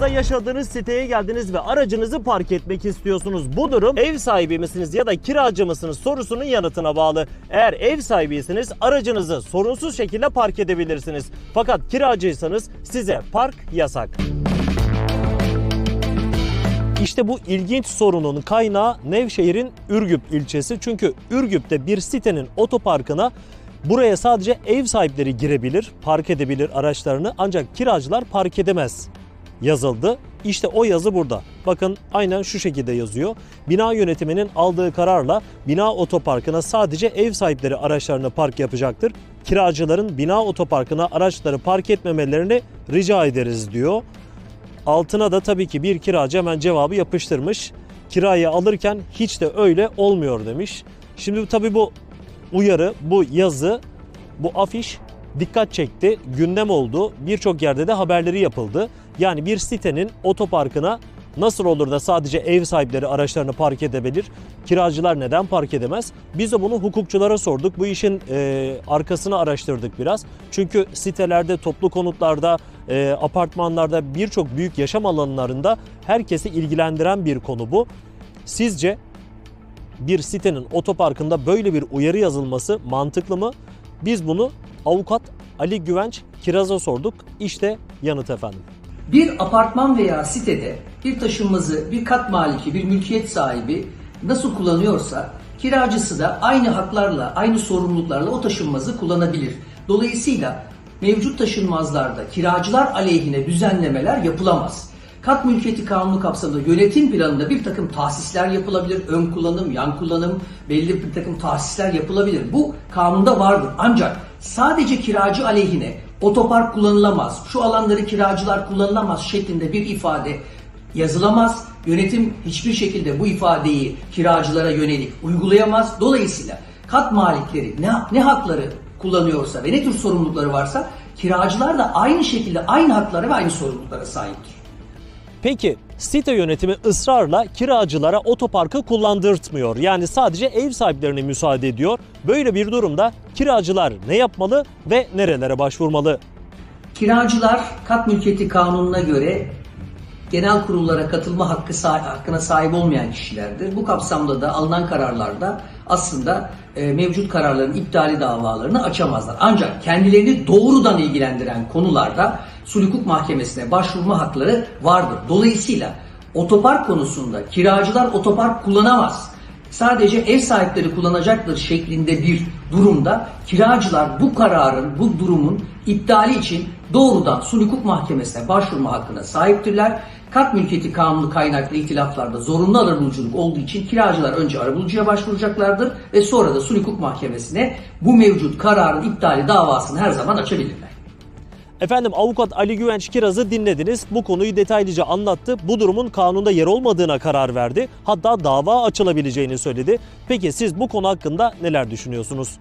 Hayatınızda yaşadığınız siteye geldiniz ve aracınızı park etmek istiyorsunuz. Bu durum ev sahibi misiniz ya da kiracı mısınız sorusunun yanıtına bağlı. Eğer ev sahibiyseniz aracınızı sorunsuz şekilde park edebilirsiniz. Fakat kiracıysanız size park yasak. İşte bu ilginç sorunun kaynağı Nevşehir'in Ürgüp ilçesi. Çünkü Ürgüp'te bir sitenin otoparkına buraya sadece ev sahipleri girebilir, park edebilir araçlarını ancak kiracılar park edemez yazıldı. İşte o yazı burada. Bakın aynen şu şekilde yazıyor. Bina yönetiminin aldığı kararla bina otoparkına sadece ev sahipleri araçlarını park yapacaktır. Kiracıların bina otoparkına araçları park etmemelerini rica ederiz diyor. Altına da tabii ki bir kiracı hemen cevabı yapıştırmış. Kirayı alırken hiç de öyle olmuyor demiş. Şimdi tabii bu uyarı, bu yazı, bu afiş dikkat çekti, gündem oldu. Birçok yerde de haberleri yapıldı. Yani bir sitenin otoparkına nasıl olur da sadece ev sahipleri araçlarını park edebilir? Kiracılar neden park edemez? Biz de bunu hukukçulara sorduk. Bu işin e, arkasını araştırdık biraz. Çünkü sitelerde, toplu konutlarda, e, apartmanlarda, birçok büyük yaşam alanlarında herkesi ilgilendiren bir konu bu. Sizce bir sitenin otoparkında böyle bir uyarı yazılması mantıklı mı? Biz bunu avukat Ali Güvenç Kiraz'a sorduk. İşte yanıt efendim. Bir apartman veya sitede bir taşınmazı bir kat maliki, bir mülkiyet sahibi nasıl kullanıyorsa kiracısı da aynı haklarla, aynı sorumluluklarla o taşınmazı kullanabilir. Dolayısıyla mevcut taşınmazlarda kiracılar aleyhine düzenlemeler yapılamaz. Kat mülkiyeti kanunu kapsamında yönetim planında bir takım tahsisler yapılabilir. Ön kullanım, yan kullanım, belli bir takım tahsisler yapılabilir. Bu kanunda vardır. Ancak sadece kiracı aleyhine otopark kullanılamaz, şu alanları kiracılar kullanılamaz şeklinde bir ifade yazılamaz. Yönetim hiçbir şekilde bu ifadeyi kiracılara yönelik uygulayamaz. Dolayısıyla kat malikleri ne, ne hakları kullanıyorsa ve ne tür sorumlulukları varsa kiracılar da aynı şekilde aynı haklara ve aynı sorumluluklara sahiptir. Peki site yönetimi ısrarla kiracılara otoparkı kullandırtmıyor. Yani sadece ev sahiplerine müsaade ediyor. Böyle bir durumda kiracılar ne yapmalı ve nerelere başvurmalı? Kiracılar kat mülkiyeti kanununa göre genel kurullara katılma hakkı sah- hakkına sahip olmayan kişilerdir. Bu kapsamda da alınan kararlarda aslında e, mevcut kararların iptali davalarını açamazlar. Ancak kendilerini doğrudan ilgilendiren konularda sulh hukuk mahkemesine başvurma hakları vardır. Dolayısıyla otopark konusunda kiracılar otopark kullanamaz sadece ev sahipleri kullanacaktır şeklinde bir durumda kiracılar bu kararın, bu durumun iptali için doğrudan sulh hukuk mahkemesine başvurma hakkına sahiptirler. Kat mülkiyeti kanunu kaynaklı ihtilaflarda zorunlu arabuluculuk olduğu için kiracılar önce arabulucuya başvuracaklardır ve sonra da sulh hukuk mahkemesine bu mevcut kararın iptali davasını her zaman açabilirler. Efendim avukat Ali Güvenç Kiraz'ı dinlediniz. Bu konuyu detaylıca anlattı. Bu durumun kanunda yer olmadığına karar verdi. Hatta dava açılabileceğini söyledi. Peki siz bu konu hakkında neler düşünüyorsunuz?